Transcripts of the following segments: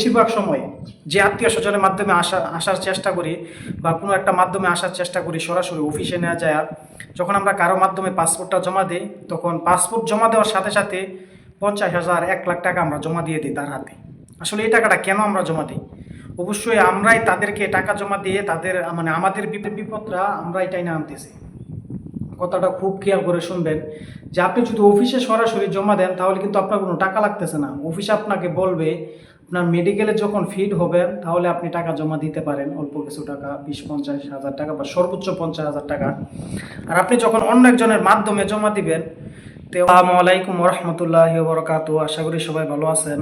বেশিরভাগ সময় যে আত্মীয় স্বজনের মাধ্যমে আসা, আসার চেষ্টা করি বা কোনো একটা মাধ্যমে আসার চেষ্টা করি সরাসরি অফিসে নেওয়া যায়, যখন আমরা কারও মাধ্যমে পাসপোর্টটা জমা দিই, তখন পাসপোর্ট জমা দেওয়ার সাথে সাথে পঞ্চাশ হাজার, এক লাখ টাকা আমরা জমা দিয়ে দিই তার হাতে। আসলে এই টাকাটা কেন আমরা জমা দিই? অবশ্যই আমরাই তাদেরকে টাকা জমা দিয়ে তাদের মানে আমাদের বিপদ বিপদরা আমরা এটাই না আনতেছি। কথাটা খুব খেয়াল করে শুনবেন যে আপনি যদি অফিসে সরাসরি জমা দেন, তাহলে কিন্তু আপনার কোনো টাকা লাগতেছে না। অফিস আপনাকে বলবে, আপনার মেডিকেলে যখন ফিট হবেন, তাহলে আপনি টাকা জমা দিতে পারেন। অল্প কিছু টাকা, বিশ, পঞ্চাশ হাজার টাকা বা সর্বোচ্চ পঞ্চাশ হাজার টাকা। আর আপনি যখন অন্য একজনের মাধ্যমে জমা দিবেন, তো আলাইকুম রহমতুল্লাহ বরকাত আশা করি সবাই ভালো আছেন।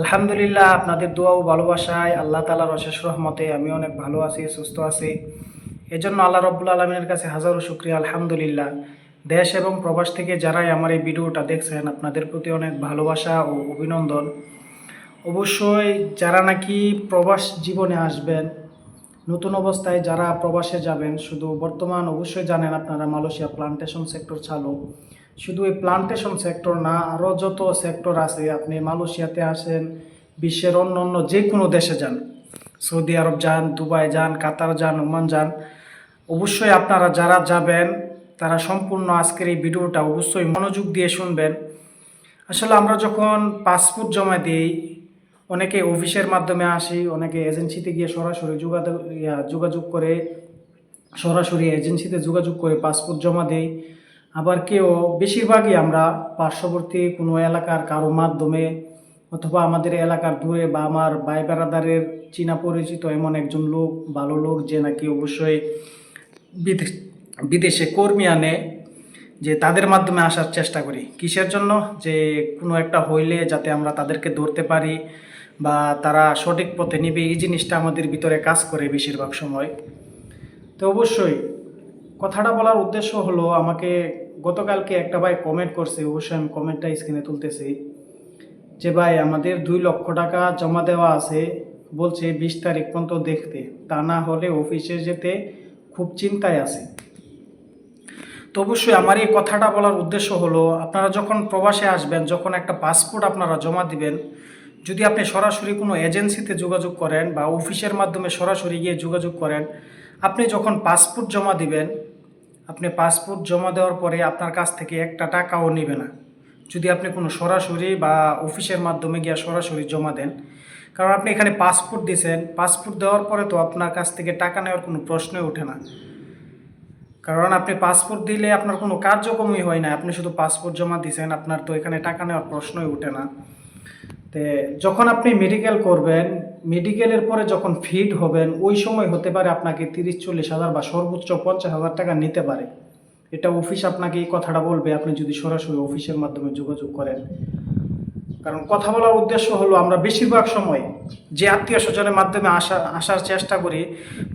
আলহামদুলিল্লাহ, আপনাদের দোয়া ও ভালোবাসায়। আল্লাহ তালার অশেষ রহমতে আমি অনেক ভালো আছি, সুস্থ আছি। এজন্য আল্লাহ রব্বুল আলমিনের কাছে হাজারো শুক্রিয়া, আলহামদুলিল্লাহ। দেশ এবং প্রবাস থেকে যারাই আমার এই ভিডিওটা দেখছেন, আপনাদের প্রতি অনেক ভালোবাসা ও অভিনন্দন। অবশ্যই যারা নাকি প্রবাস জীবনে আসবেন, নতুন অবস্থায় যারা প্রবাসে যাবেন, শুধু বর্তমান অবশ্যই জানেন আপনারা মালয়েশিয়া প্লান্টেশন সেক্টর চালু শুধু এই প্লান্টেশন সেক্টর না আরও যত সেক্টর আছে, আপনি মালয়েশিয়াতে আসেন, বিশ্বের অন্য অন্য যে কোনো দেশে যান। সৌদি আরব যান, দুবাই যান, কাতার যান, ওমান যান অবশ্যই আপনারা যারা যাবেন, তারা সম্পূর্ণ আজকের এই ভিডিওটা অবশ্যই মনোযোগ দিয়ে শুনবেন। আসলে আমরা যখন পাসপোর্ট জমা দিই, অনেকে অফিসের মাধ্যমে আসি, অনেকে এজেন্সিতে গিয়ে সরাসরি যোগাযোগ যোগাযোগ করে, সরাসরি এজেন্সিতে যোগাযোগ করে পাসপোর্ট জমা দেই। আবার কেউ, বেশিরভাগই আমরা পার্শ্ববর্তী কোনো এলাকার কারও মাধ্যমে অথবা আমাদের এলাকার দূরে বা আমার ভাই বেড়াদারের চীনা পরিচিত এমন একজন লোক, ভালো লোক যে নাকি অবশ্যই বিদেশ বিদেশে কর্মী আনে, যে তাদের মাধ্যমে আসার চেষ্টা করি। কিসের জন্য? যে কোনো একটা হইলে যাতে আমরা তাদেরকে ধরতে পারি বা তারা সঠিক পথে নিবে, এই জিনিসটা আমাদের ভিতরে কাজ করে বেশিরভাগ সময়। তো অবশ্যই, কথাটা বলার উদ্দেশ্য হলো আমাকে গতকালকে একটা ভাই কমেন্ট করছে, অবশ্যই আমি কমেন্টটা স্ক্রিনে তুলতেছি। যে ভাই, আমাদের দুই লক্ষ টাকা জমা দেওয়া আছে, বলছে বিশ তারিখ পর্যন্ত দেখতে। তা না হলে অফিসে যেতে খুব চিন্তায় আছে। তো অবশ্যই আমার এই কথাটা বলার উদ্দেশ্য হলো, আপনারা যখন প্রবাসে আসবেন, যখন একটা পাসপোর্ট আপনারা জমা দিবেন, যদি আপনি সরাসরি কোনো এজেন্সিতে যোগাযোগ করেন বা অফিসের মাধ্যমে সরাসরি গিয়ে যোগাযোগ করেন, আপনি যখন পাসপোর্ট জমা দিবেন, আপনি পাসপোর্ট জমা দেওয়ার পরে আপনার কাছ থেকে একটা টাকাও নেবে না। যদি আপনি কোনো সরাসরি বা অফিসের মাধ্যমে গিয়ে সরাসরি জমা দেন কারণ আপনি এখানে পাসপোর্ট দিয়েছেন পাসপোর্ট দেওয়ার পরে তো আপনার কাছ থেকে টাকা নেওয়ার কোনো প্রশ্নই ওঠে না। কারণ আপনি পাসপোর্ট দিলে আপনার কোনো কার্যক্রমই হয় না, আপনি শুধু পাসপোর্ট জমা দিয়েছেন, আপনার তো এখানে টাকা নেওয়ার প্রশ্নই ওঠে না। তে যখন আপনি মেডিকেল করবেন মেডিকেলের পরে যখন ফিট হবেন, ওই সময় হতে পারে আপনাকে তিরিশ, চল্লিশ হাজার বা সর্বোচ্চ পঞ্চাশ হাজার টাকা নিতে পারে। এটা অফিস আপনাকে এই কথাটা বলবে, আপনি যদি সরাসরি অফিসের মাধ্যমে যোগাযোগ করেন। কারণ কথা বলার উদ্দেশ্য হলো আমরা বেশিরভাগ সময় যে আত্মীয় স্বজনের মাধ্যমে আসা, আসার চেষ্টা করি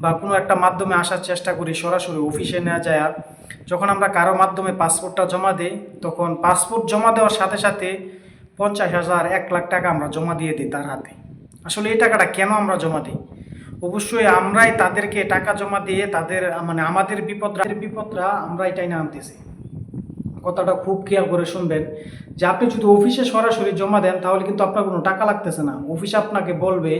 বা কোনো একটা মাধ্যমে আসার চেষ্টা করি সরাসরি অফিসে নেওয়া যায় আর যখন আমরা কারও মাধ্যমে পাসপোর্টটা জমা দিই, তখন পাসপোর্ট জমা দেওয়ার সাথে সাথে পঞ্চাশ হাজার, এক লাখ টাকা আমরা জমা দিয়ে দিই তার হাতে। আসলে এই টাকাটা কেন আমরা জমা দিই? অবশ্যই আমরাই তাদেরকে টাকা জমা দিয়ে তাদের মানে আমাদের বিপদরা বিপদরা আমরা এটাই না আনতেছি। কথাটা খুব খেয়াল করে শুনবেন যে আপনি যদি অফিসে সরাসরি জমা দেন, তাহলে কিন্তু আপনার কোনো টাকা লাগতেছে না। অফিস আপনাকে বলবে,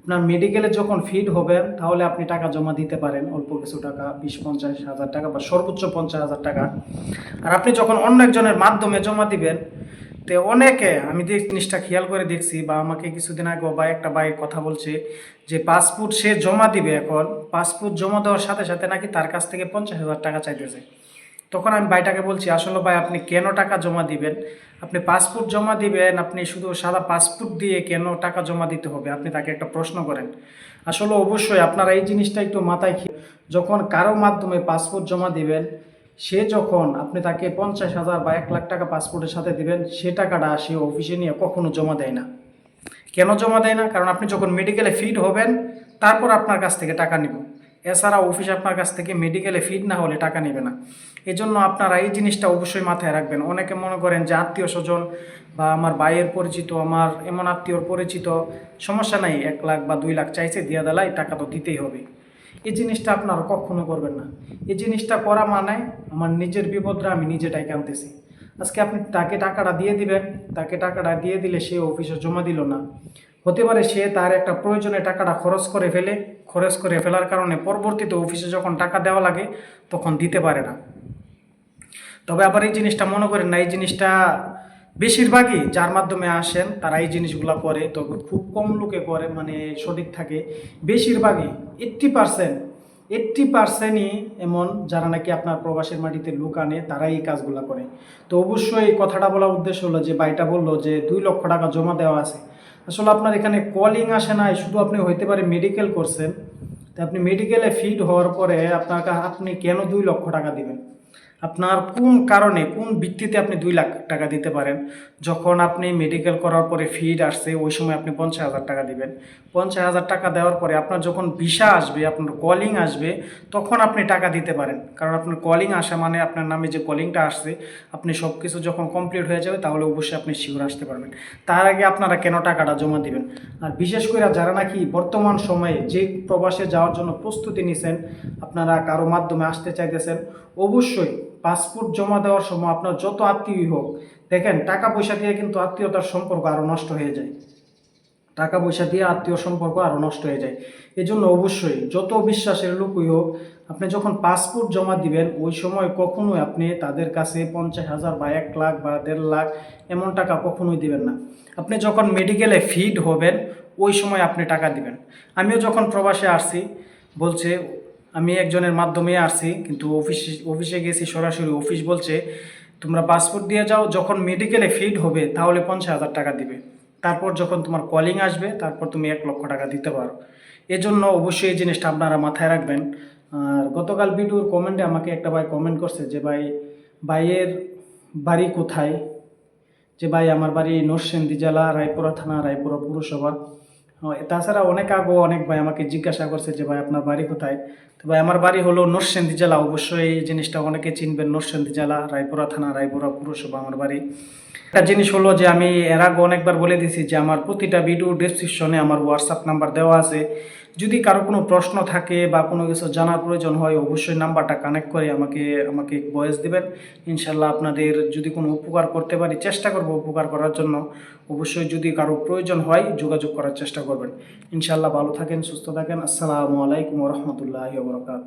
আপনার মেডিকেলে যখন ফিট হবেন, তাহলে আপনি টাকা জমা দিতে পারেন। অল্প কিছু টাকা, বিশ, পঞ্চাশ হাজার টাকা বা সর্বোচ্চ পঞ্চাশ হাজার টাকা। আর আপনি যখন অন্য একজনের মাধ্যমে জমা দিবেন, তো অনেকে, আমি যে জিনিসটা খেয়াল করে দেখছি বা আমাকে কিছুদিন আগে বা একটা ভাই কথা বলছে যে পাসপোর্ট সে জমা দিবে এখন, পাসপোর্ট জমা দেওয়ার সাথে সাথে নাকি তার কাছ থেকে পঞ্চাশ হাজার টাকা চাইতেছে। তখন আমি ভাইটাকে বলছি, আসলে ভাই, আপনি কেন টাকা জমা দিবেন? আপনি পাসপোর্ট জমা দিবেন, আপনি শুধু সাদা পাসপোর্ট দিয়ে কেন টাকা জমা দিতে হবে? আপনি তাকে একটা প্রশ্ন করেন। আসলে অবশ্যই আপনারা এই জিনিসটা একটু মাথায় খেয়ে, যখন কারও মাধ্যমে পাসপোর্ট জমা দিবেন, সে যখন আপনি তাকে পঞ্চাশ হাজার বা এক লাখ টাকা পাসপোর্টের সাথে দিবেন, সে টাকাটা সে অফিসে নিয়ে কখনো জমা দেয় না। কেন জমা দেয় না? কারণ আপনি যখন মেডিকেলে ফিট হবেন, তারপর আপনার কাছ থেকে টাকা নিব। এছাড়া অফিস আপনার কাছ থেকে মেডিকেলে ফিট না হলে টাকা নেবে না। এজন্য আপনারা এই জিনিসটা অবশ্যই মাথায় রাখবেন। অনেকে মনে করেন যে আত্মীয় স্বজন বা আমার ভাইয়ের পরিচিত, আমার এমন আত্মীয়র পরিচিত, সমস্যা নাই, এক লাখ বা দুই লাখ চাইছে, দিয়া দেলাই, টাকা তো দিতেই হবে। এই জিনিসটা আপনারা কখনো করবেন না। এই জিনিসটা করা মানে আমার নিজের বিপদরা আমি নিজেটাই কানতেছি। আজকে আপনি তাকে টাকাটা দিয়ে দিবেন, তাকে টাকাটা দিয়ে দিলে সে অফিসে জমা দিল না। হতে পারে সে তার একটা প্রয়োজনে টাকাটা খরচ করে ফেলে খরচ করে ফেলার কারণে পরবর্তীতে অফিসে যখন টাকা দেওয়া লাগে, তখন দিতে পারে না। তবে আবার এই জিনিসটা মনে করেন না, এই জিনিসটা বেশিরভাগই যার মাধ্যমে আসেন, তারা এই জিনিসগুলো করে। তবে খুব কম লোকে করে মানে সঠিক থাকে। বেশিরভাগই এইট্টি পার্সেন্ট এইট্টি পার্সেন্টই এমন যারা নাকি আপনার প্রবাসের মাটিতে লোক আনে, তারাই এই কাজগুলো করে। তো অবশ্যই কথাটা বলার উদ্দেশ্য হলো যে বাইটা বলল যে, দুই লক্ষ টাকা জমা দেওয়া আছে। আসলে আপনার এখানে কলিং আসে নাই, শুধু আপনি হইতে পারে মেডিকেল করছেন। তো আপনি মেডিকেলে ফিট হওয়ার পরে আপনাকে আপনি কেন দুই লক্ষ টাকা দিবেন? আপনার কোন কারণে, কোন ভিত্তিতে আপনি দুই লাখ টাকা দিতে পারেন? যখন আপনি মেডিকেল করার পরে ফিড আসছে, ওই সময় আপনি পঞ্চাশ হাজার টাকা দিবেন। পঞ্চাশ হাজার টাকা দেওয়ার পরে আপনার যখন ভিসা আসবে, আপনার কলিং আসবে, তখন আপনি টাকা দিতে পারেন। কারণ আপনার কলিং আসা মানে আপনার নামে যে কলিংটা আসছে, আপনি সব কিছু যখন কমপ্লিট হয়ে যাবে, তাহলে অবশ্যই আপনি শিওর আসতে পারবেন। তার আগে আপনারা কেন টাকাটা জমা দিবেন? আর বিশেষ করে যারা নাকি বর্তমান সময়ে যে প্রবাসে যাওয়ার জন্য প্রস্তুতি নিছেন, আপনারা কারও মাধ্যমে আসতে চাইতেছেন, অবশ্যই পাসপোর্ট জমা দেওয়ার সময় আপনার যত আত্মীয়ই হোক, দেখেন, টাকা পয়সা দিয়ে কিন্তু আত্মীয়তার সম্পর্ক আরও নষ্ট হয়ে যায়। টাকা পয়সা দিয়ে আত্মীয় সম্পর্ক আরও নষ্ট হয়ে যায়। এজন্য অবশ্যই যত বিশ্বাসের লোকই হোক, আপনি যখন পাসপোর্ট জমা দিবেন, ওই সময় কখনোই আপনি তাদের কাছে পঞ্চাশ হাজার বা এক লাখ বা দেড় লাখ এমন টাকা কখনোই দিবেন না। আপনি যখন মেডিকেলে ফিট হবেন, ওই সময় আপনি টাকা দিবেন। আমিও যখন প্রবাসে আসছি, বলছে আমি একজনের মাধ্যমে আসছি, কিন্তু অফিস, অফিসে গেছি সরাসরি। অফিস বলছে, তোমরা পাসপোর্ট দিয়ে যাও, যখন মেডিকেলে ফিট হবে, তাহলে পঞ্চাশ হাজার টাকা দিবে। তারপর যখন তোমার কলিং আসবে, তারপর তুমি এক লক্ষ টাকা দিতে পারো। এজন্য অবশ্যই এই জিনিসটা আপনারা মাথায় রাখবেন। আর গতকাল ভিডিওর কমেন্টে আমাকে একটা ভাই কমেন্ট করছে যে, ভাই, ভাইয়ের বাড়ি কোথায়? যে, ভাই, আমার বাড়ি নরসিংদী জেলা, রায়পুরা থানা, রায়পুরা পৌরসভা। তাছাড়া অনেক আগো অনেক ভাই আমাকে জিজ্ঞাসা করছে যে, ভাই, আপনার বাড়ি কোথায়? তো ভাই, আমার বাড়ি হলো নরসেন্দি জেলা। অবশ্যই এই জিনিসটা অনেকে চিনবেন নরসেন্দি জেলা, রায়পুরা থানা, রায়পুরা পুরসভা আমার বাড়ি। একটা জিনিস হলো যে, আমি এর আগে অনেকবার বলে দিছি যে, আমার প্রতিটা ভিডিও ডিসক্রিপশনে আমার হোয়াটসঅ্যাপ নাম্বার দেওয়া আছে। যদি কারও কোনো প্রশ্ন থাকে বা কোনো কিছু জানার প্রয়োজন হয়, অবশ্যই নাম্বারটা কানেক্ট করে আমাকে আমাকে বয়েস দেবেন। ইনশাল্লাহ আপনাদের যদি কোনো উপকার করতে পারি, চেষ্টা করব উপকার করার জন্য। অবশ্যই যদি কারও প্রয়োজন হয়, যোগাযোগ করার চেষ্টা করবেন। ইনশাল্লাহ ভালো থাকেন, সুস্থ থাকেন। আসসালামু আলাইকুম রহমতুল্লাহ বরকাত